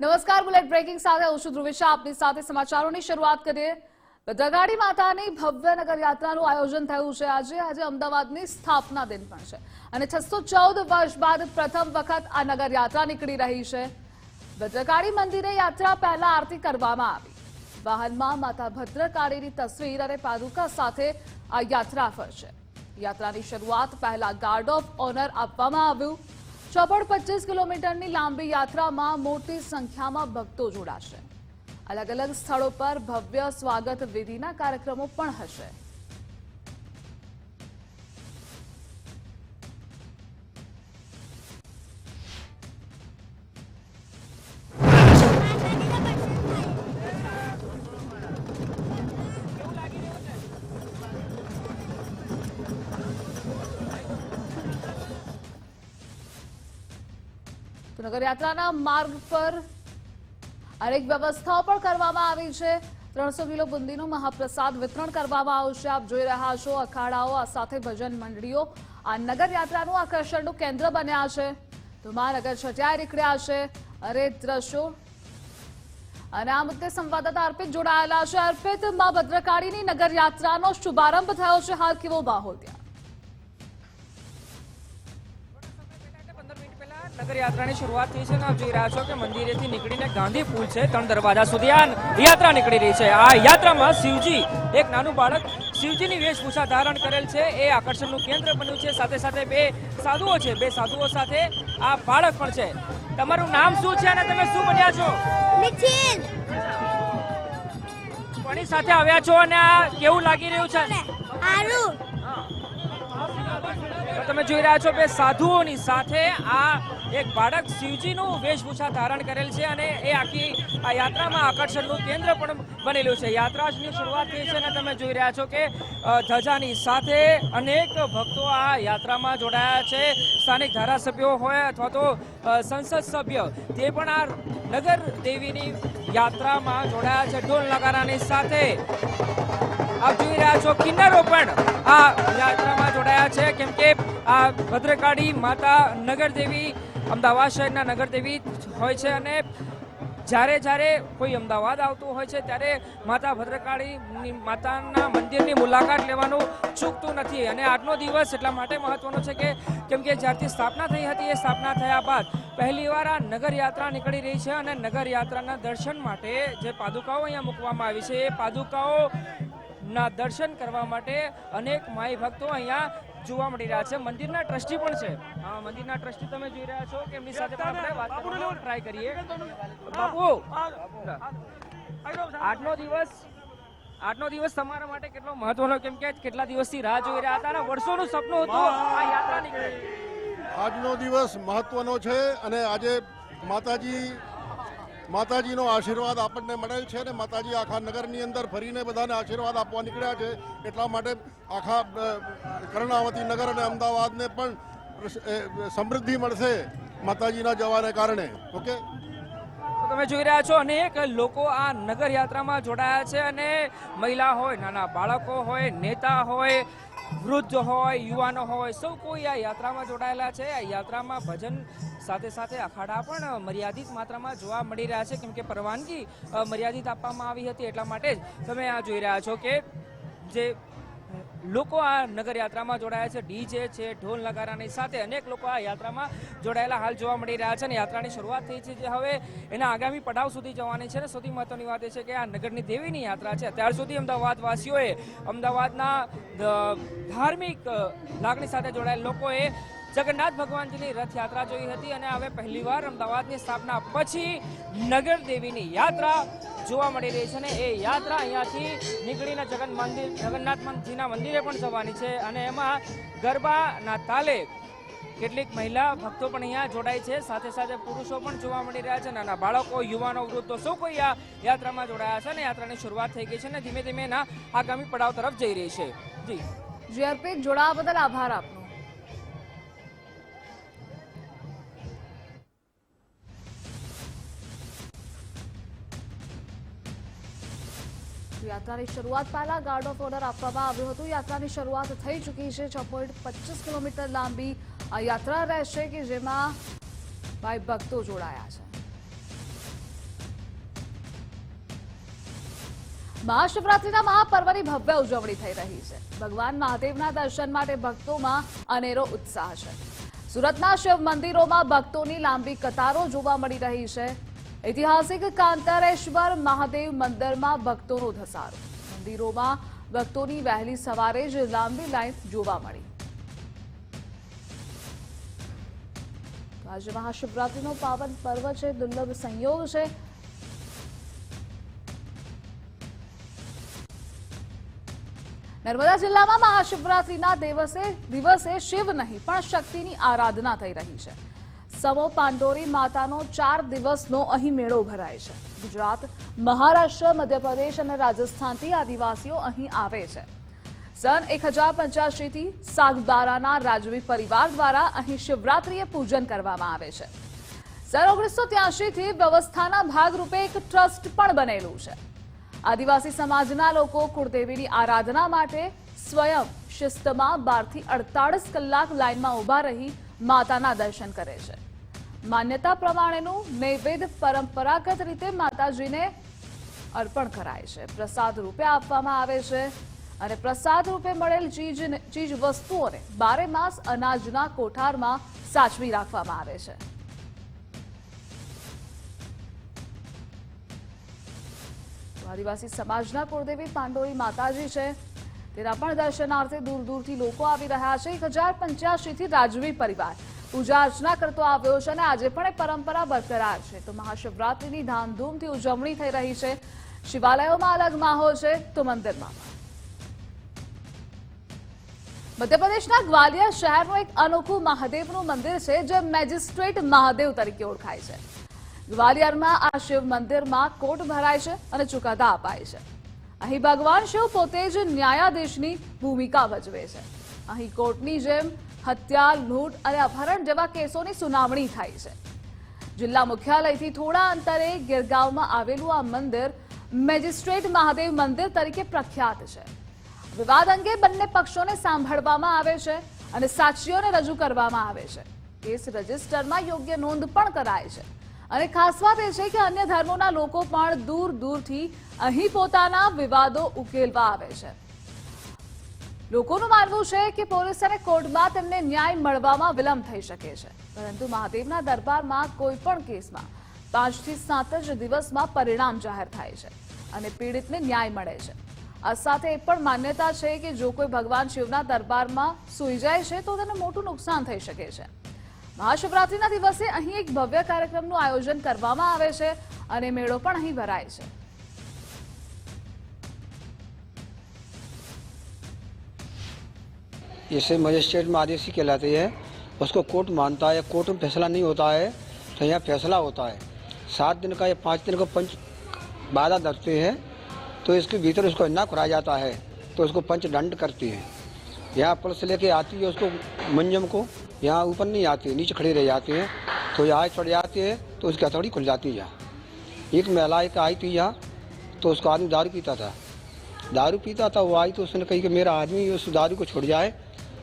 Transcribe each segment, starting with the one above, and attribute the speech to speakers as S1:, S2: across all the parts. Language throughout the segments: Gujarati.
S1: નમસ્કાર, બુલેટ બ્રેકિંગ સાથે હું છું આપની સાથે સમાચારોની શરૂઆત કરીએ. દગાડી માતાની ભવ્ય નગર યાત્રાનું આયોજન થયું છે આજે. આજે અમદાવાદની સ્થાપના દિન પણ છે. અને છસો ચૌદ વર્ષ બાદ પ્રથમ વખત આ નગર યાત્રા નીકળી રહી છે. ભદ્રકાળી મંદિરે યાત્રા પહેલા આરતી કરવામાં આવી. વાહનમાં માતા ભદ્રકાળીની તસવીર અને પાદુકા સાથે આ યાત્રા ફરશે યાત્રાની શરૂઆત પહેલા ગાર્ડ ઓફ ઓનર આપવામાં આવ્યું. ચોપન પચીસ કિલોમીટરની લાંબી યાત્રામાં મોટી સંખ્યામાં ભક્તો જોડાશે. અલગ અલગ સ્થળો પર ભવ્ય સ્વાગત વિધિના કાર્યક્રમો પણ હશે. નગરયાત્રાના માર્ગ પર અનેક વ્યવસ્થાઓ પણ કરવામાં આવી છે. ત્રણસો કિલો બુંદીનું મહાપ્રસાદ વિતરણ કરવામાં આવશે. આપ જોઈ રહ્યા છો અખાડાઓ, આ સાથે ભજન મંડળીઓ. આ નગર યાત્રાનું આકર્ષણનું કેન્દ્ર બન્યા છે. તો મહાનગર છટિયા નીકળ્યા છે અરે દ્રશ્યો. અને આ મુદ્દે સંવાદદાતા અર્પિત જોડાયેલા છે. અર્પિત, મા ભદ્રકાળીની નગર યાત્રાનો શુભારંભ થયો છે. હાલ કેવો માહોલ
S2: નગર યાત્રાની શરૂઆત થઈ છે આપ જોઈ રહ્યા છો કે મંદિરેથી નીકળીને ગાંધી પુલ છે ત્રણ દરવાજા સુધી આ યાત્રા નીકળી રહી છે. આ યાત્રામાં શિવજી એક નાનું બાળક શિવજીની વેશભૂષા ધારણ કરેલ છે. એ આકર્ષણનું કેન્દ્ર બન્યું છે. સાથે સાથે બે સાધુઓ છે. બે સાધુઓ સાથે આ બાળક પણ છે. તમારું નામ શું છે અને તમે શું બન્યા છો?
S3: નિખિલ
S2: કોની સાથે આવ્યા છો અને આ કેવું લાગી રહ્યું છે? તમે જોઈ રહ્યા છો બે સાધુઓની સાથે આ એક બાળક શિવજીનું વેશભૂષા ધારણ કરેલ છે અને એ આખી આ યાત્રામાં આકર્ષણનું કેન્દ્ર પણ બનેલું છે. યાત્રાની શરૂઆત થઈ છે અને તમે જોઈ રહ્યા છો કે ધજાની સાથે અનેક ભક્તો આ યાત્રામાં જોડાયા છે. સ્થાનિક ધારાસભ્યો હોય અથવા તો સંસદ સભ્ય તે પણ આ નગર દેવીની યાત્રામાં જોડાયા છે. ઢોલ નગારાની સાથે આપ જોઈ રહ્યા છો કિન્નરો પણ આ યાત્રામાં જોડાયા છે. કેમ કે આ ભદ્રકાળી માતા નગરદેવી અમદાવાદ શહેરના નગરદેવી હોય છે અને જ્યારે જ્યારે કોઈ અમદાવાદ આવતું હોય છે, ત્યારે માતા ભદ્રકાળીની, માતાના મંદિરની મુલાકાત લેવાનું ચૂકતું નથી. અને આજનો દિવસ એટલા માટે મહત્વનો છે કે, કેમ કે જ્યારથી સ્થાપના થઈ હતી, એ સ્થાપના થયા બાદ પહેલીવાર આ નગરયાત્રા નીકળી રહી છે અને નગરયાત્રાના દર્શન માટે જે પાદુકાઓ અહીંયા મૂકવામાં આવી છે, એ પાદુકાઓ દર્શન કરવા માટે અનેક માઈ ભક્તો અહીંયા જોવા મળી રહ્યા છે. મંદિરના ટ્રસ્ટી પણ છે. હા મંદિરના ટ્રસ્ટી તમે જોઈ રહ્યા છો કે એમની સાથે પણ આપણે વાત કરવાનો ટ્રાય કરીએ. બાપુ! આજનો દિવસ આજનો દિવસ તમારા માટે કેટલો મહત્વનો? કેમ કે કેટલા દિવસથી રાહ જોઈ રહ્યા હતા અને વર્ષોનું સપનું હતું આ યાત્રા નીકળે.
S4: આજનો દિવસ મહત્વનો છે અને આજે માતાજી માતાજીનો આશીર્વાદ આપણને મળેલ છે અને માતાજી આખા નગરની અંદર ફરીને બધાને આશીર્વાદ આપવા નીકળ્યા છે. એટલા માટે આખા કર્ણાવતી નગર અને અમદાવાદને પણ સમૃદ્ધિ મળશે માતાજીના જવાને કારણે. ઓકે?
S2: તમે જોઈ રહ્યા છો અનેક લોકો આ નગર યાત્રામાં જોડાયા છે અને મહિલા હોય, નાના બાળકો હોય, નેતા હોય વૃદ્ધ હોય, યુવાનો હોય, સૌ કોઈ આ યાત્રામાં જોડાયેલા છે. આ યાત્રામાં ભજન સાથે સાથે અખાડા પણ મર્યાદિત માત્રામાં જોવા મળી રહ્યા છે. કેમ કે પરવાનગી મર્યાદિત આપવામાં આવી હતી એટલા માટે જ તમે આ જોઈ રહ્યા છો કે જે લોકો આ નગર યાત્રામાં જોડાયા છે. ડીજે છે, ઢોલ નગારાની સાથે અનેક લોકો આ યાત્રામાં જોડાયેલા હાલ જોવા મળી રહ્યા છે અને યાત્રાની શરૂઆત થઈ છે જે હવે એના આગામી પડાવ સુધી જવાની છે. અને સૌથી મહત્વની વાત એ છે કે આ નગરની દેવીની યાત્રા છે. અત્યાર સુધી અમદાવાદવાસીઓએ અમદાવાદના ધાર્મિક લાગણી સાથે જોડાયેલ લોકોએ જગન્નાથ ભગવાનજીની રથયાત્રા જોઈ હતી અને હવે પહેલીવાર અમદાવાદની સ્થાપના પછી નગર દેવીની યાત્રા જોવા મળી રહી છે અને એ યાત્રા અહીંયાથી નીકળીને જગન મંદિર જગન્નાથજીના મંદિરે પણ જવાની છે અને એમાં ગરબાના તાલે કેટલીક મહિલા ભક્તો પણ અહીંયા જોડાય છે. સાથે સાથે પુરુષો પણ જોવા મળી રહ્યા છે. નાના બાળકો, યુવાનો, વૃદ્ધો, સૌ કોઈ આ યાત્રામાં જોડાયા છે અને યાત્રાની શરૂઆત થઈ ગઈ છે અને ધીમે ધીમે એના આગામી પડાવ તરફ જઈ રહી છે. જી.
S1: જી જોડાવા બદલ આભાર આપનો. યાત્રાની શરૂઆત પહેલા ગાર્ડ ઓફ ઓનર આપવામાં આવ્યું હતું. યાત્રાની શરૂઆત થઈ ચૂકી છે. છ પોઈન્ટ કિલોમીટર લાંબી આ યાત્રા રહેશે કે જેમાં ભાઈ ભક્તો જોડાયા છે. મહાશિવરાત્રિના મહાપર્વની ભવ્ય ઉજવણી થઈ રહી છે. ભગવાન મહાદેવના દર્શન માટે ભક્તોમાં અનેરો ઉત્સાહ છે. સુરતના શિવ મંદિરોમાં ભક્તોની લાંબી કતારો જોવા મળી રહી છે. ઐતિહાસિક કાંતારેશ્વર મહાદેવ મંદિરમાં ભક્તોનો ધસારો. મંદિરોમાં ભક્તોની વહેલી સવારે જ લાંબી લાઈન જોવા મળી. આજે મહાશિવરાત્રિનો પાવન પર્વ છે, દુર્લભ સંયોગ છે. નર્મદા જિલ્લામાં મહાશિવરાત્રિના દિવસે દિવસે શિવ નહીં, પણ શક્તિની આરાધના થઈ રહી છે. સમો પાંડોરી માતાનો ચાર દિવસનો અહીં મેળો ભરાય છે. ગુજરાત, મહારાષ્ટ્ર, મધ્યપ્રદેશ અને રાજસ્થાનથી આદિવાસીઓ અહીં આવે છે. સન એક હજાર પંચ્યાસીથી સાગબારાના રાજવી પરિવાર દ્વારા અહીં શિવરાત્રીએ પૂજન કરવામાં આવે છે. સન ઓગણીસો ત્યાસીથી વ્યવસ્થાના ભાગરૂપે એક ટ્રસ્ટ પણ બનેલું છે. આદિવાસી સમાજના લોકો કુળદેવીની આરાધના માટે સ્વયં શિસ્તમાં બારથી અડતાળીસ કલાક લાઇનમાં ઊભા રહી માતાના દર્શન કરે છે. માન્યતા પ્રમાણેનું નૈવેદ્ય પરંપરાગત રીતે માતાજીને અર્પણ કરાય છે. પ્રસાદ રૂપે આપવામાં આવે છે અને પ્રસાદ રૂપે મળેલ ચીજ ચીજ વસ્તુઓને બારે માસ અનાજના કોઠારમાં સાચવી રાખવામાં આવે છે. આદિવાસી સમાજના કુળદેવી પાંડોળી માતાજી છે. તેના પણ દર્શનાર્થે દૂર દૂરથી લોકો આવી રહ્યા છે. એક હજાર પંચ્યાસીથી રાજવી પરિવાર. પૂજા અર્ચના કરતો આવ્યો છે અને આજે પણ એ પરંપરા બરકરાર છે. તો મહાશિવરાત્રીની ધામધૂમથી ઉજવણી થઈ રહી છે. શિવાલયોમાં અલગ માહોલ છે. તો મંદિરમાં મધ્યપ્રદેશના ગ્વાલિયર શહેરનું એક અનોખું મહાદેવનું મંદિર છે, જે મેજિસ્ટ્રેટ મહાદેવ તરીકે ઓળખાય છે. ગ્વાલિયરમાં આ શિવ મંદિરમાં કોર્ટ ભરાય છે અને ચુકાદા અપાય છે. અહીં ભગવાન શિવ પોતે જ ન્યાયાધીશની ભૂમિકા ભજવે છે. અહીં કોર્ટની જેમ હત્યા, લૂંટ અને અપહરણ જેવા કેસોની સુનાવણી થાય છે. જિલ્લા મુખ્યાલયથી થોડા અંતરે ગિરગાંવમાં આવેલું આ મંદિર મેજિસ્ટ્રેટ મહાદેવ મંદિર તરીકે પ્રખ્યાત છે. વિવાદ અંગે બંને પક્ષોને સાંભળવામાં આવે છે અને સાક્ષીઓને રજૂ કરવામાં આવે છે. કેસ રજિસ્ટરમાં યોગ્ય નોંધ પણ કરાય છે. અને ખાસ વાત એ છે કે અન્ય ધર્મોના લોકો પણ દૂર દૂરથી અહીં પોતાના વિવાદો ઉકેલવા આવે છે. લોકોનું માનવું છે કે પોલીસ અને કોર્ટમાં તેમને ન્યાય મળવામાં વિલંબ થઈ શકે છે. પરંતુ મહાદેવના દરબારમાં કોઈ પણ કેસમાં પાંચથી સાત જ દિવસમાં પરિણામ જાહેર થાય છે અને પીડિતને ન્યાય મળે છે. આ સાથે એ પણ માન્યતા છે કે જો કોઈ ભગવાન શિવના દરબારમાં સૂઈ જાય છે તો તેને મોટું નુકસાન થઈ શકે છે. મહાશિવરાત્રિના દિવસે અહીં એક ભવ્ય કાર્યક્રમનું આયોજન કરવામાં આવે છે અને મેળો પણ અહીં ભરાય છે.
S5: जैसे मजिस्ट्रेट में आदेशी कहलाती है, उसको कोर्ट मानता है, कोर्ट में फैसला नहीं होता है तो यहाँ फैसला होता है। सात दिन का या पाँच दिन का पंच बाधा धरते हैं तो इसके भीतर उसको इन्ना कराया जाता है तो उसको पंच दंड करती है। यहाँ पुलिस लेके आती है उसको मंजम को, यहाँ ऊपर नहीं आती, नीचे खड़ी रह जाती है तो यहाँ चढ़ जाती है तो उसकी हथौड़ी खुल जाती है यहाँ। एक महिला एक आई थी यहाँ तो उसका आदमी दारू पीता था। दारू पीता था, वो आई तो उसने कही कि मेरा आदमी उस दारू को छोड़ जाए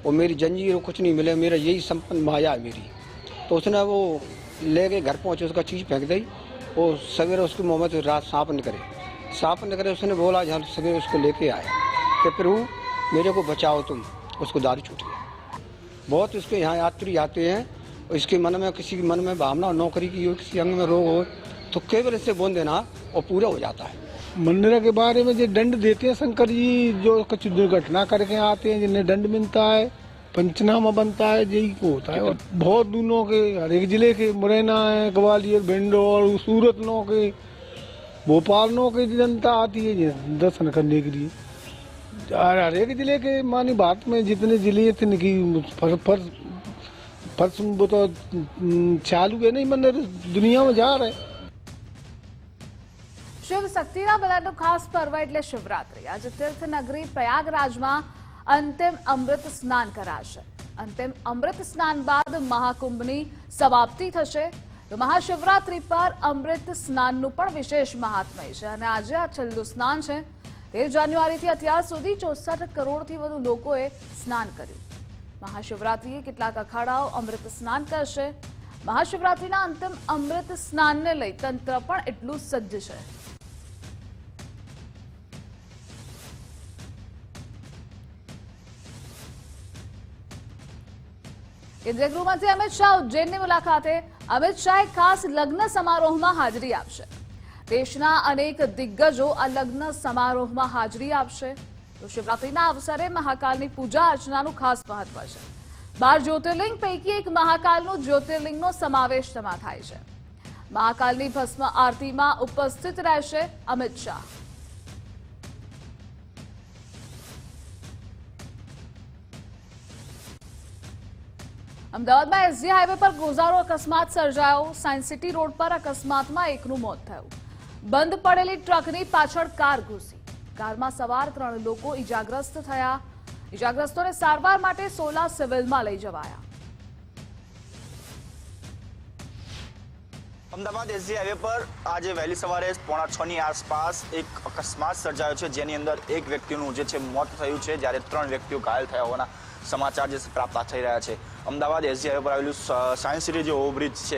S5: और मेरी जंजीर कुछ नहीं मिले, मेरा यही संपन्न माया है मेरी। तो उसने वो ले के घर पहुँचे, उसका चीज़ फेंक दी वो सवेरे उसके मुँह में तो रात साफ़ न करे। साफ़ न करे, उसने बोला, जहाँ सवेरे उसको लेके आए, कि प्रभु, मेरे को बचाओ तुम। उसको दारू छूट गया। बहुत उसके यहाँ यात्री आते हैं और इसके मन में, किसी के मन में भावना, नौकरी की हो, किसी अंग में रोग हो तो केवल इससे बोल देना और पूरा हो जाता है।
S6: मंदिर के बारे में जो दंड देते हैं शंकर जी जो कुछ दुर्घटना करके आते हैं जिन्हें दंड मिलता है पंचनामा बनता है यही को होता है और बहुत दूरों के हर एक जिले के मुरैना है ग्वालियर भिंडोर सूरत नो के भोपाल नो की जनता आती है ये दर्शन करने के लिए और हर एक जिले के मानी बात में जितने जिले थे कि फर्स्ट फर्स्ट फर्स्ट वो तो हम्म, चालू है नहीं मंदिर दुनिया में जा रहे हैं
S1: શિવ શક્તિના બધાનું ખાસ પર્વ એટલે શિવરાત્રી. આજે તીર્થનગરી પ્રયાગરાજમાં અંતિમ અમૃત સ્નાન કરાશે. અંતિમ અમૃત સ્નાન બાદ મહાકુંભની સમાપ્તિ થશે. તો મહાશિવરાત્રી પર અમૃત સ્નાનનું પણ વિશેષ મહાત્મય છે. અને આજે આ છેલ્લું સ્નાન છે. તેર જાન્યુઆરીથી અત્યાર સુધી ચોસઠ કરોડથી વધુ લોકોએ સ્નાન કર્યું. મહાશિવરાત્રિએ કેટલાક અખાડાઓ અમૃત સ્નાન કરશે. મહાશિવરાત્રિના અંતિમ અમૃત સ્નાનને લઈ તંત્ર પણ એટલું સજ્જ છે. કેન્દ્રીય ગૃહમંત્રી અમિત શાહ ઉજ્જૈનની મુલાકાતે અમિત શાહ ખાસ લગ્ન સમારોહમાં હાજરી આપશે. દેશના અનેક દિગ્ગજો આ લગ્ન સમારોહમાં હાજરી આપશે. તો શિવરાત્રીના અવસરે મહાકાલની પૂજા અર્ચનાનું ખાસ મહત્વ છે. બાર જ્યોતિર્લિંગ પૈકી એક મહાકાલનું જ્યોતિર્લિંગનો સમાવેશ તેમાં થાય છે. મહાકાલની ભસ્મ આરતીમાં ઉપસ્થિત રહેશે અમિત શાહ. અમદાવાદમાં એસજી હાઈવે પર ગોઝારો અકસ્માત સર્જાયો. સાયન્સ સિટી રોડ પર અકસ્માતમાં એકનું મોત થયું. બંધ પડેલી ટ્રકની પાછળ કાર ઘૂસી. કારમાં સવાર ત્રણ લોકો ઈજાગ્રસ્ત થયા. ઈજાગ્રસ્તોને સારવાર માટે સોલા સિવિલમાં લઈ જવાયા.
S7: અમદાવાદ એસજી હાઈવે પર આજે વહેલી સવારે પોણા છ ની આસપાસ એક અકસ્માત સર્જાયો છે. જેની અંદર એક વ્યક્તિનું જે છે મોત થયું છે. જ્યારે ત્રણ વ્યક્તિઓ ઘાયલ થયા હોવાના સમાચાર જે પ્રાપ્ત થઈ રહ્યા છે. અમદાવાદ એસજી હાઈવે પર આવેલું સાયન્સ સિટી જે ઓવરબ્રિજ છે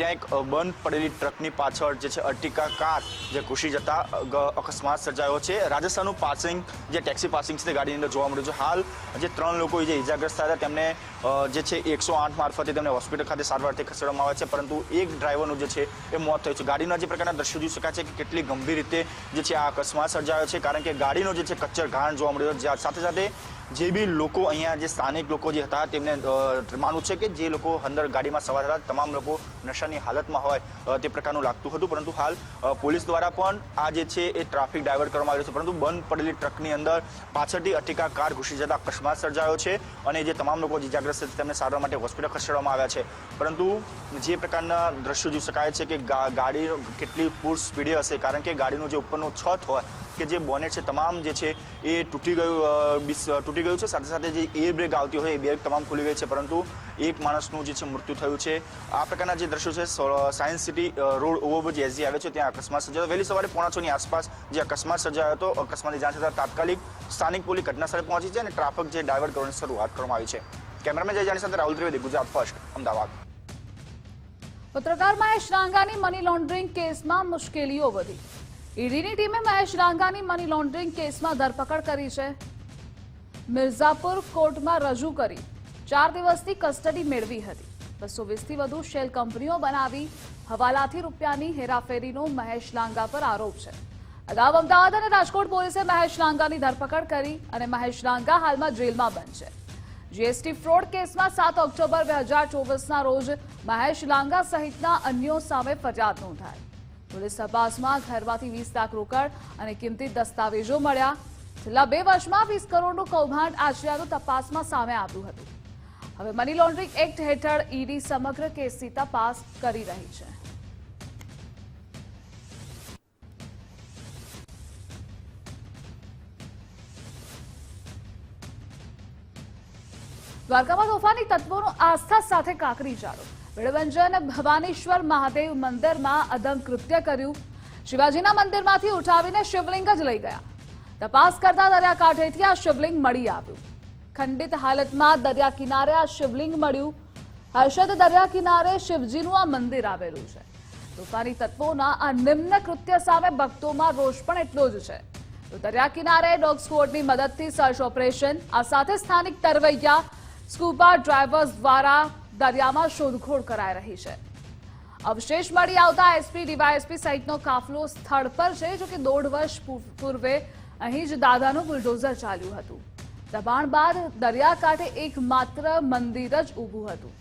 S7: ત્યાં એક બંધ પડેલી ટ્રકની પાછળ જે છે, અર્ટિકા કાર જે ઘૂસી જતા અકસ્માત સર્જાયો છે. રાજસ્થાનનું પાસિંગ જે ટેક્સી પાસિંગ છે તે ગાડીની અંદર જોવા મળ્યું છે. હાલ જે ત્રણ લોકો જે ઇજાગ્રસ્ત થયા હતા, તેમને જે છે, એકસો આઠ મારફતે તેમને હોસ્પિટલ ખાતે સારવારથી ખસેડવામાં આવે છે, પરંતુ એક ડ્રાઈવરનું જે છે, એ મોત થયું છે. ગાડીના જે પ્રકારના દ્રશ્યો જોઈ શકાય છે કે કેટલી ગંભીર રીતે જે છે આ અકસ્માત સર્જાયો છે, કારણ કે ગાડીનો જે છે કચ્ચર ઘાણ જોવા મળ્યો સાથે સાથે જે બી લોકો અહીંયા જે સ્થાનિક લોકો જે હતા, તેમને માનવું છે કે જે લોકો અંદર ગાડીમાં સવાર હતા, તમામ લોકો નશાની હાલતમાં હોય તે પ્રકારનું લાગતું હતું. પરંતુ હાલ પોલીસ દ્વારા પણ આ જે છે એ ટ્રાફિક ડાયવર્ટ કરવામાં આવ્યો છે. પરંતુ બંધ પડેલી ટ્રકની અંદર પાછળથી અટીકા કાર ઘૂસી જતા અકસ્માત સર્જાયો છે અને જે તમામ લોકો ઇજાગ્રસ્ત છે તેમને સારવાર માટે હોસ્પિટલ ખસેડવામાં આવ્યા છે. પરંતુ જે પ્રકારના દ્રશ્યો જોઈ શકાય છે કે ગાડી કેટલી પૂર સ્પીડે હશે, કારણ કે ગાડીનું જે ઉપરનું છત હોય કે જે બોનેટ છે, તમામ જે છે, એ તૂટી ગયું તૂટી ગયું છે. સાથે સાથે જે એર બ્રેક આવતી હોય, એ બ્રેક તમામ ખુલી ગઈ છે. પરંતુ એક માણસનું જે છે, મૃત્યુ થયું છે. આ પ્રકારના જે દ્રશ્યો છે સાયન્સ સિટી રોડ ઓવર જે એસજી આવે છે, ત્યાં અકસ્માત સર્જાયો. વહેલી સવારે પોણા છની આસપાસ જે અકસ્માત સર્જાયો હતો, અકસ્માતની જાણ થતાં તાત્કાલિક સ્થાનિક પોલીસ ઘટનાસ્થળે પહોંચી છે અને ટ્રાફિક જે ડાયવર્ટ કરવાની શરૂઆત કરવામાં આવી છે. કેમેરામેન જય જાણી સાથે રાહુલ ત્રિવેદી, ગુજરાત ફર્સ્ટ, અમદાવાદ.
S1: પત્રકાર મહેશ રાંગાની મની લોન્ડરિંગ કેસમાં મુશ્કેલીઓ વધી. ઈડીની ટીમે મહેશ રાંગાની મની લોન્ડરિંગ કેસમાં ધરપકડ કરી છે. મિર્ઝાપુર કોર્ટમાં રજૂ કરી. ચાર દિવસની કસ્ટડી મેળવી હતી. બસો વીસથી વધુ શેલ કંપનીઓ બનાવી હવાલાથી રૂપિયાની હેરાફેરીનો મહેશ લાંગા પર આરોપ છે. અગાઉ અમદાવાદ અને રાજકોટ પોલીસે મહેશ લાંગાની ધરપકડ કરી અને મહેશ લાંગા હાલમાં જેલમાં બંધ છે. જીએસટી ફ્રોડ કેસમાં સાત ઓક્ટોબર બે હજાર ચોવીસના રોજ મહેશ લાંગા સહિતના અન્યો સામે ફરિયાદ નોંધાઈ. પોલીસ તપાસમાં ઘરમાંથી વીસ લાખ રોકડ અને કિંમતી દસ્તાવેજો મળ્યા. છેલ્લા બે વર્ષમાં વીસ કરોડનું કૌભાંડ આચર્યાનું તપાસમાં સામે આવ્યું હતું. હવે મની લોન્ડરિંગ એક્ટ હેઠળ ઈડી સમગ્ર કેસની તપાસ કરી રહી છે. દ્વારકામાં તોફાની તત્વોનો આસ્થા સાથે કાકરી ચાલો વિડભંજન ભવાનીશ્વર મહાદેવ મંદિરમાં અદમ કૃત્ય કર્યું. શિવાજીના મંદિરમાંથી ઉઠાવીને શિવલિંગ જ લઈ ગયા. તપાસ કરતા દરિયાકાંઠેથી આ શિવલિંગ મળી આવ્યું. ખંડિત હાલતમાં દરિયા કિનારે આ શિવલિંગ મળ્યું. હર્ષદ દરિયા કિનારે શિવજીનું આ મંદિર આવેલું છે. તોફાની તત્વોના આ નિમ્ન કૃત્ય સામે ભક્તોમાં રોષ પણ એટલો જ છે. તો દરિયા કિનારે ડોગ સ્કોડની મદદથી સર્ચ ઓપરેશન, આ સાથે સ્થાનિક તરવૈયા, સ્કૂબા ડ્રાઈવર્સ દ્વારા દરિયામાં શોધખોળ કરાઈ રહી છે. અવશેષ મળી આવતા એસપી, ડીવાયએસપી સહિતનો કાફલો સ્થળ પર છે, જો કે દોઢ વર્ષ પૂર્વે અહીં જ દાદાનું બુલડોઝર ચાલ્યું હતું. દબાણ બાદ દરિયાકાંઠે એકમાત્ર મંદિર જ ઊભું હતું.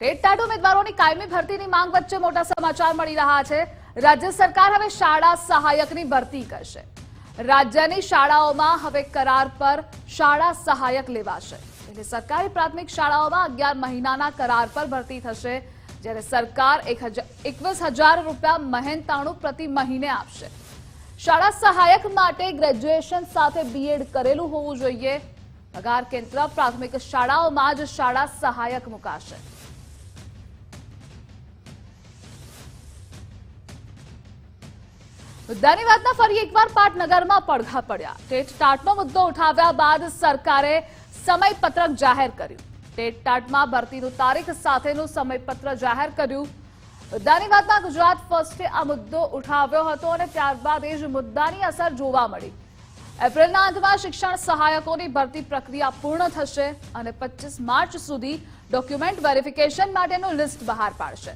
S1: ટેટ ઉમેદવારોની કાયમી ભરતીની માંગ વચ્ચે મોટા સમાચાર મળી રહ્યા છે. રાજ્ય સરકાર હવે શાળા સહાયકની ભરતી કરશે. રાજ્યની શાળાઓમાં હવે કરાર પર શાળા સહાયક લેવાશે. એટલે સરકારી પ્રાથમિક શાળાઓમાં અગિયાર મહિનાના કરાર પર ભરતી થશે, જ્યારે સરકાર એક એકવીસ હજાર રૂપિયા મહેનતાણું પ્રતિ મહિને આપશે. શાળા સહાયક માટે ગ્રેજ્યુએશન સાથે બીએડ કરેલું હોવું જોઈએ. પગાર કેન્દ્ર પ્રાથમિક શાળાઓમાં જ શાળા સહાયક મુકાશે. મુદ્દાની ફરી એકવાર પાટનગરમાં પડઘા પડ્યા. ટેટ ટાટનો મુદ્દો ઉઠાવ્યા બાદ સરકારે સમયપત્રક જાહેર કર્યું. ટેટ ટાટમાં ભરતીનું તારીખ સાથેનું સમયપત્ર જાહેર કર્યું. મુદ્દાની ગુજરાત ફર્સ્ટે આ મુદ્દો ઉઠાવ્યો હતો અને ત્યારબાદ એ જ મુદ્દાની અસર જોવા મળી. એપ્રિલના અંતમાં શિક્ષણ સહાયકોની ભરતી પ્રક્રિયા પૂર્ણ થશે અને પચીસ માર્ચ સુધી ડોક્યુમેન્ટ વેરિફિકેશન માટેનું લિસ્ટ બહાર પાડશે.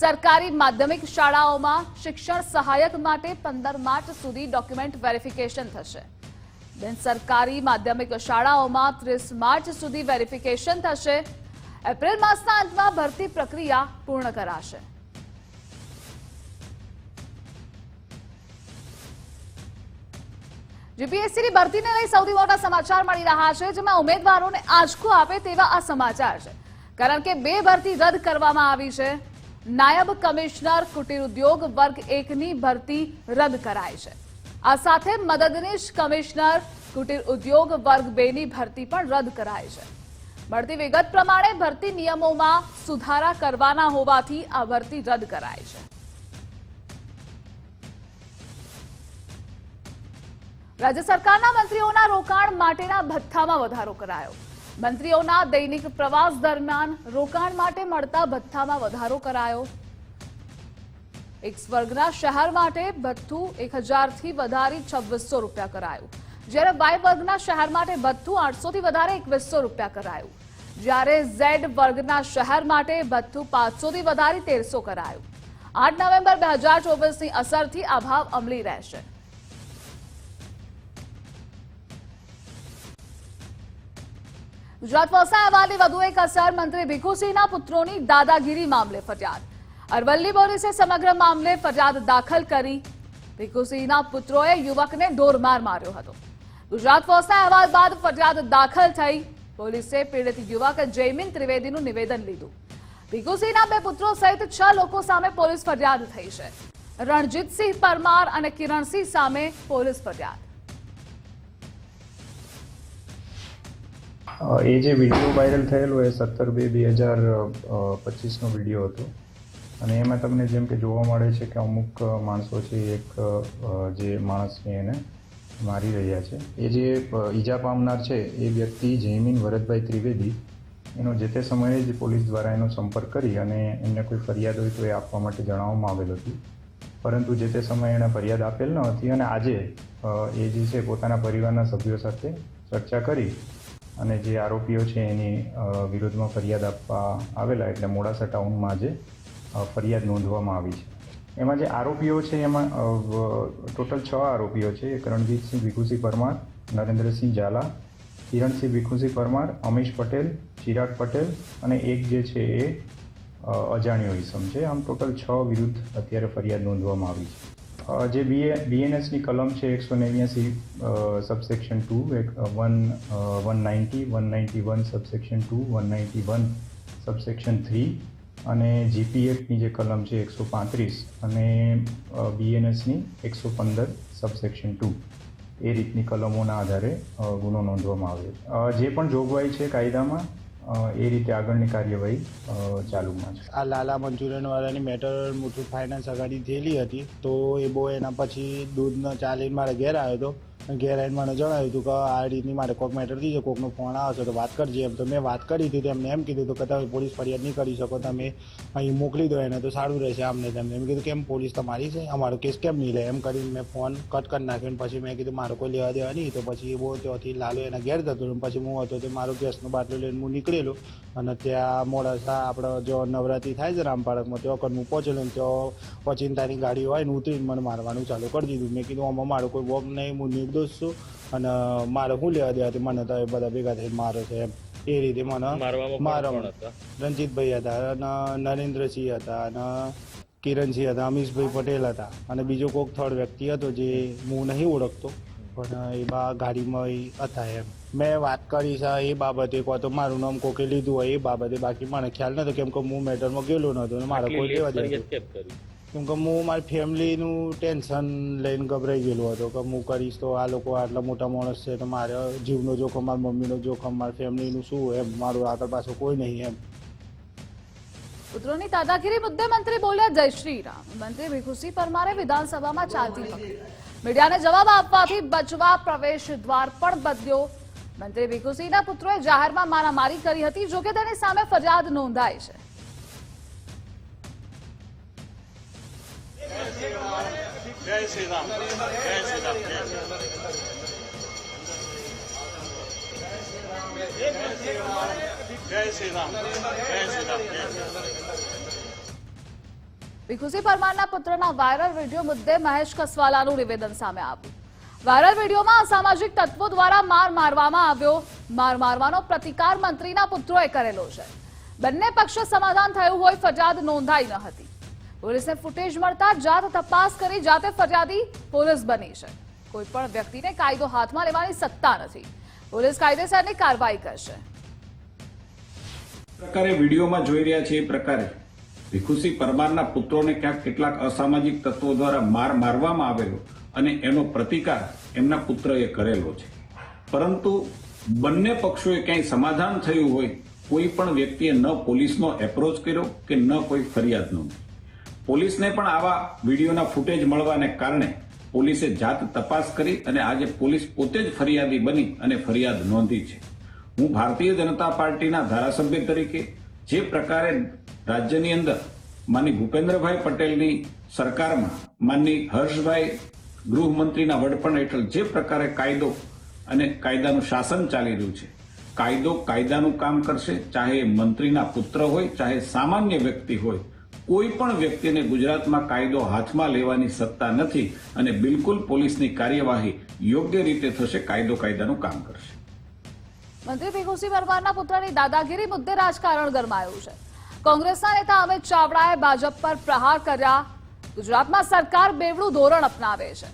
S1: સરકારી માધ્યમિક શાળાઓમાં શિક્ષણ સહાયક માટે પંદર માર્ચ સુધી ડોક્યુમેન્ટ વેરિફિકેશન થશે. બેન સરકારી માધ્યમિક શાળાઓમાં ત્રીસ માર્ચ સુધી વેરિફિકેશન થશે. એપ્રિલ માસના અંતમાં ભરતી પ્રક્રિયા પૂર્ણ કરાશે. જીપીએસસીની ભરતીને લઈ સૌથી મોટા સમાચાર મળી રહ્યા છે, જેમાં ઉમેદવારોને આંચકો આપે તેવા આ સમાચાર છે. કારણ કે બે ભરતી રદ કરવામાં આવી છે. નાયબ કમિશનર કુટીર ઉદ્યોગ વર્ગ એકની ભરતી રદ કરાઈ છે. આ સાથે મદદનીશ કમિશનર કુટીર ઉદ્યોગ વર્ગ બેની ભરતી પણ રદ કરાઈ છે. મળતી વિગત પ્રમાણે ભરતી નિયમોમાં સુધારા કરવાના હોવાથી આ ભરતી રદ કરાઈ છે. રાજ્ય સરકારના મંત્રીઓના રોકાણ માટેના ભથ્થામાં વધારો કરાયો. મંત્રીઓના દૈનિક પ્રવાસ દરમિયાન રોકાણ માટે મળતા ભથ્થામાં વધારો કરાયો. એક વર્ગના શહેર માટે ભથ્થું એક હજારથી વધારી છવ્વીસો રૂપિયા કરાયું. જ્યારે વાય વર્ગના શહેર માટે ભથ્થું આઠસોથી વધારે એકવીસો રૂપિયા કરાયું. જ્યારે ઝેડ વર્ગના શહેર માટે ભથ્થું પાંચસોથી વધારી તેરસો કરાયું. આઠ નવેમ્બર બે હજાર ચોવીસની અસરથી આ ભાવ અમલી રહેશે. ગુજરાત વસા અહેવાલની વધુ એક અસર મંત્રી ભીખુસિંહના પુત્રોની દાદાગીરી મામલે ફરિયાદ. અરવલ્લી પોલીસે સમગ્ર મામલે ફરિયાદ દાખલ કરી. ભીખુસિંહના પુત્રોએ યુવકને ઢોરમાર માર્યો હતો. ગુજરાત વસા અહેવાલ બાદ ફરિયાદ દાખલ થઈ. પોલીસે પીડિત યુવક જયમીન ત્રિવેદીનું નિવેદન લીધું. ભીખુસિંહના બે પુત્રો સહિત છ લોકો સામે પોલીસ ફરિયાદ થઈ છે. રણજીતસિંહ પરમાર અને કિરણસિંહ સામે પોલીસ ફરિયાદ.
S8: એ જે વીડિયો વાયરલ થયેલો એ સત્તર બે બે હજાર પચીસનો વીડિયો હતો. અને એમાં તમને જેમ કે જોવા મળે છે કે અમુક માણસો છે, એક જે માણસને એને મારી રહ્યા છે. એ જે ઈજા પામનાર છે, એ વ્યક્તિ જયમીન ભરતભાઈ ત્રિવેદી, એનો જે તે સમયે જ પોલીસ દ્વારા એનો સંપર્ક કરી અને એમને કોઈ ફરિયાદ હોય તો એ આપવા માટે જણાવવામાં આવેલ હતું. પરંતુ જે તે સમયે એણે ફરિયાદ આપેલ ન હતી અને આજે એ જે છે, પોતાના પરિવારના સભ્યો સાથે ચર્ચા કરી અને જે આરોપીઓ છે એની વિરોધમાં ફરિયાદ આપવા આવેલા એટલે મોડાસા ટાઉનમાં આજે ફરિયાદ નોંધવામાં આવી છે. એમાં જે આરોપીઓ છે એમાં ટોટલ છ આરોપીઓ છે. એક રણજીતસિંહ ભીખુસિંહ પરમાર, નરેન્દ્રસિંહ ઝાલા, કિરણસિંહ ભીખુસિંહ પરમાર, અમીશ પટેલ, ચિરાગ પટેલ અને એક જે છે એ અજાણ્યો ઇસમ છે. આમ ટોટલ છ વિરુદ્ધ અત્યારે ફરિયાદ નોંધવામાં આવી છે. જે બીએ બીએનએસની કલમ છે એકસો નેવ્યાસી સબસેક્શન ટુ એક one one ninety one ninety one subsection two one ninety one subsection three અને જીપીએફની જે કલમ છે એકસો પાંત્રીસ અને બીએનએસની એકસો પંદર સબસેક્શન ટુ એ રીતની કલમોના આધારે ગુનો નોંધવામાં આવ્યો જે પણ જોગવાઈ છે કાયદામાં એ રીતે આગળની કાર્યવાહી ચાલુમાં છે.
S9: આ લાલા મંચુરિયન વાળાની મેટર મુથુટ ફાઇનાન્સ અગાડી થયેલી હતી, તો એ બહુ એના પછી દૂધનો ચાલીને મારે ઘેર આવ્યો હતો. અને મને જણાવ્યું હતું કે આ રીતની મારે કોઈક મેટર થઈ છે, કોકનો ફોન આવશે તો વાત કરજે એમ. તો મેં વાત કરી હતી એમને એમ કીધું હતું કે તમે પોલીસ ફરિયાદ નહીં કરી શકો, તમે અહીં મોકલી દો એને તો સારું રહેશે આમને તેમને. એમ કીધું, કેમ પોલીસ તમારી છે? અમારો કેસ કેમ નહીં લે? એમ કરીને મેં ફોન કટ કરી નાખ્યો અને પછી મેં કીધું, મારો કોઈ લેવા દેવા નહીં. તો પછી એ બહુ ત્યાંથી લાલો એના ઘેર જતો રહ્યો. પછી હું હતો તો મારો ગેસનો બાટલો લઈને હું નીકળેલો અને ત્યાં મોડાસા આપણે જો નવરાત્રી થાય છે રામપાળકમાં ત્યાં કન હું પહોંચેલો ને ત્યાં પચિંતાની ગાડી હોય ને ઉતરીને મને મારવાનું ચાલુ કરી દીધું. મેં કીધું આમાં મારો કોઈ વોક નહીં, હું નિર્દોષ છું અને મારે શું લેવા દેવાથી મને તો એ બધા ભેગા થઈ મારે છે એમ. એ રીતે મને મારવામાં રણજીતભાઈ હતા અને નરેન્દ્રસિંહ હતા અને કિરણસિંહ હતા અમીશભાઈ પટેલ હતા. અને બીજો કોઈક થર્ડ વ્યક્તિ હતો જે હું નહીં ઓળખતો પણ એ બા ગાડીમાં હતા એમ. મેં વાત કરી છે એ બાબતે કો તો મારું નામ કોકે લીધું હોય એ બાબતે. બાકી મને ખ્યાલ નતો કેમ કે હું મેટરમાં ગયેલો નતો મારે કોઈ લેવા દે કેમ કે હું મારી ફેમિલીનું ટેન્શન લઈને ગભરાઈ ગયેલો હતો કે હું કરીશ તો આ લોકો આટલા મોટા માણસ છે તો મારે જીવનો જોખમ, મારી મમ્મીનો જોખમ, મારી ફેમિલીનું શું એમ? મારું આગળ પાછળ કોઈ નહીં એમ.
S1: પુત્રોની દાદાગીરી મુદ્દે મંત્રી બોલ્યા જય શ્રી રામ મંત્રી ભીખુસિંહ પરમારે વિધાનસભામાં ચાલતી મીડિયાને જવાબ આપવાથી બચવા પ્રવેશ દ્વાર પણ બદલ્યો. મંત્રી ભીખુસિંહના પુત્રોએ જાહેરમાં મારામારી કરી હતી, જોકે તેની સામે ફરિયાદ નોંધાઈ છે. ભીખુસી પરમારના પુત્રના વાયરલ વીડિયો મુદ્દે મહેશ કસવાલાનું નિવેદન સામે આવ્યું. વાયરલ વિડીયોમાં અસામાજિક તત્વો દ્વારા માર મારવામાં આવ્યો. માર મારવાનો પ્રતિકાર મંત્રીના પુત્રોએ કરેલો છે. બંને પક્ષે સમાધાન થયું હોય ફરિયાદ નોંધાઈ ન હતી. પોલીસને ફૂટેજ મળતા જાત તપાસ કરી જાતે ફરિયાદી પોલીસ બની છે. કોઈ પણ વ્યક્તિને કાયદો હાથમાં લેવાની સત્તા નથી. પોલીસ કાયદેસરની કાર્યવાહી કરશે.
S10: પ્રકારે વિડીયોમાં જોઈ રહ્યા છે એ પ્રકારે ભીખુસી પરમારના પુત્રોને ક્યાંક કેટલાક અસામાજિક તત્વો દ્વારા માર મારવામાં આવેલો અને એનો પ્રતિકાર એમના પુત્રએ કરેલો છે. પરંતુ બંને પક્ષોએ ક્યાંય સમાધાન થયું હોય, કોઈ પણ વ્યક્તિએ ન પોલીસનો એપ્રોચ કર્યો કે ન કોઈ ફરિયાદ નોંધી પોલીસને પણ આવા વિડીયોના ફૂટેજ મળવાને કારણે પોલીસે જાત તપાસ કરી અને આજે પોલીસ પોતે જ ફરિયાદી બની અને ફરિયાદ નોંધી છે. હું ભારતીય જનતા પાર્ટીના ધારાસભ્ય તરીકે જે પ્રકારે રાજ્યની અંદર માની ભૂપેન્દ્રભાઈ પટેલની સરકારમાં માનની હર્ષભાઈ ગૃહમંત્રીના વડપણ હેઠળ જે પ્રકારે કાયદો અને કાયદાનું શાસન ચાલી રહ્યું છે. કાયદો કાયદાનું કામ કરશે, ચાહે મંત્રીના પુત્ર હોય, ચાહે સામાન્ય વ્યક્તિ હોય. કોઈ પણ વ્યક્તિને ગુજરાતમાં કાયદો હાથમાં લેવાની સત્તા નથી અને બિલકુલ પોલીસની કાર્યવાહી યોગ્ય રીતે થશે, કાયદો કાયદાનું કામ કરશે.
S1: મંત્રી ભીખુસિંહ પરમારના પુત્રની દાદાગીરી મુદ્દે રાજકારણ ગરમાયું છે. કોંગ્રેસના નેતા અમિત ચાવડાએ ભાજપ પર પ્રહાર કર્યા. ગુજરાતમાં સરકાર બેવડું ધોરણ અપનાવે છે.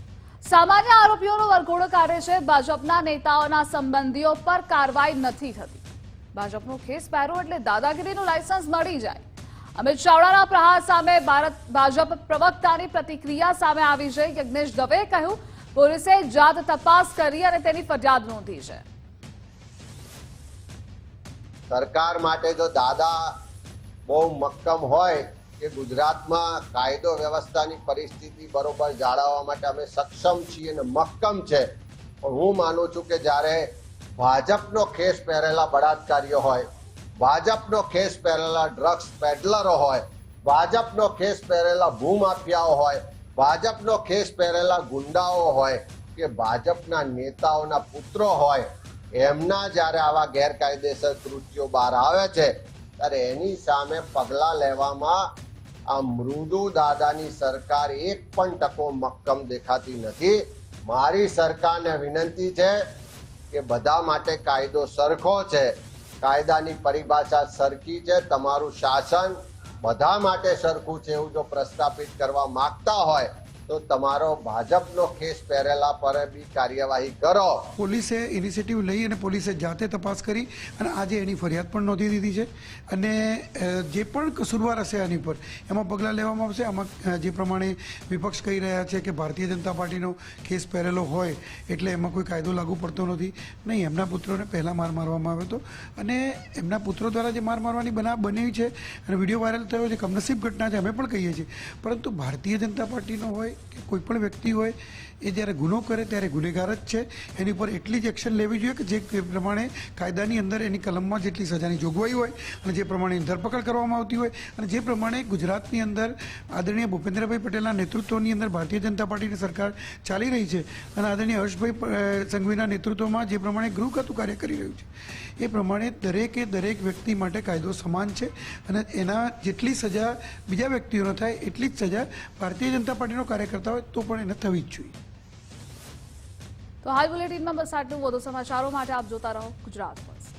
S1: સામાન્ય આરોપીઓનો વરઘોડો કાઢે છે. ભાજપના નેતાઓના સંબંધીઓ પર કાર્યવાહી નથી થતી. ભાજપનો ખેસ પહેરો એટલે દાદાગીરીનું લાયસન્સ મળી જાય. અમિત ચાવડાના પ્રહાર સામે ભારત ભાજપ પ્રવક્તાની પ્રતિક્રિયા સામે આવી છે. યજ્ઞેશ દવે કહ્યું, પોલીસે જાત તપાસ કરી અને તેની ફરિયાદ નોંધી છે.
S11: સરકાર માટે જો દાદા બહુ મક્કમ હોય કે ગુજરાતમાં કાયદો વ્યવસ્થાની પરિસ્થિતિ બરોબર જાળવવા માટે અમે સક્ષમ છીએ અને મક્કમ છે, પણ હું માનું છું કે જ્યારે ભાજપનો ખેસ પહેરેલા બળાત્કારીઓ હોય ભાજપનો ખેસ પહેરેલા ડ્રગ્સ પેડલરો હોય, ભાજપનો ખેસ પહેરેલા ભૂમાફિયાઓ હોય, ભાજપનો ખેસ પહેરેલા ગુંડાઓ હોય, કે ભાજપના નેતાઓના પુત્રો હોય, એમના જ્યારે આવા ગેરકાયદેસર કૃત્યો બહાર આવે છે, ત્યારે એની સામે પગલાં લેવામાં આ મૃદુ દાદાની સરકાર એક પણ ટકો મક્કમ દેખાતી નથી. મારી સરકારને વિનંતી છે કે બધા માટે કાયદો સરખો છે. કાયદાની પરિભાષા સરખી છે, તમારું શાસન બધા માટે સરખું છે એવું જો પ્રસ્થાપિત કરવા માગતા હોય તો તમારો ભાજપનો કેસ પહેરેલા પર બી કાર્યવાહી કરો.
S12: પોલીસે ઇનિશિયેટિવ લઈ અને પોલીસે જાતે તપાસ કરી અને આજે એની ફરિયાદ પણ નોંધી દીધી છે. અને જે પણ કસૂરવાર હશે આની પર, એમાં પગલાં લેવામાં આવશે. આમાં જે પ્રમાણે વિપક્ષ કહી રહ્યા છે કે ભારતીય જનતા પાર્ટીનો કેસ પહેરેલો હોય એટલે એમાં કોઈ કાયદો લાગુ પડતો નથી. નહીં, એમના પુત્રોને પહેલાં માર મારવામાં આવ્યો હતો. અને એમના પુત્રો દ્વારા જે માર મારવાની બનાવ બની છે અને વીડિયો વાયરલ થયો છે, કમનસીબ ઘટના છે, અમે પણ કહીએ છીએ. પરંતુ ભારતીય જનતા પાર્ટીનો હોય કે કોઈ પણ વ્યક્તિ હોય, એ જ્યારે ગુનો કરે ત્યારે ગુનેગાર જ છે. એની ઉપર એટલી જ એક્શન લેવી જોઈએ કે જે પ્રમાણે કાયદાની અંદર એની કલમમાં જેટલી સજાની જોગવાઈ હોય અને જે પ્રમાણે ધરપકડ કરવામાં આવતી હોય અને જે પ્રમાણે ગુજરાતની અંદર આદરણીય ભૂપેન્દ્રભાઈ પટેલના નેતૃત્વની અંદર ભારતીય જનતા પાર્ટીની સરકાર ચાલી રહી છે અને આદરણીય હર્ષભાઈ સંઘવીના નેતૃત્વમાં જે પ્રમાણે ગૃહ ખાતું કાર્ય કરી રહ્યું છે, એ પ્રમાણે દરેકે દરેક વ્યક્તિ માટે કાયદો સમાન છે અને એના જેટલી સજા બીજા વ્યક્તિઓને થાય એટલી જ સજા ભારતીય જનતા પાર્ટીનો કાર્યકર્તા હોય તો પણ એને થવી જ જોઈએ.
S1: તો હાલ બુલેટિનમાં બસ આટલું. વધુ સમાચારો માટે આપ જોતા રહો ગુજરાત ફર્સ્ટ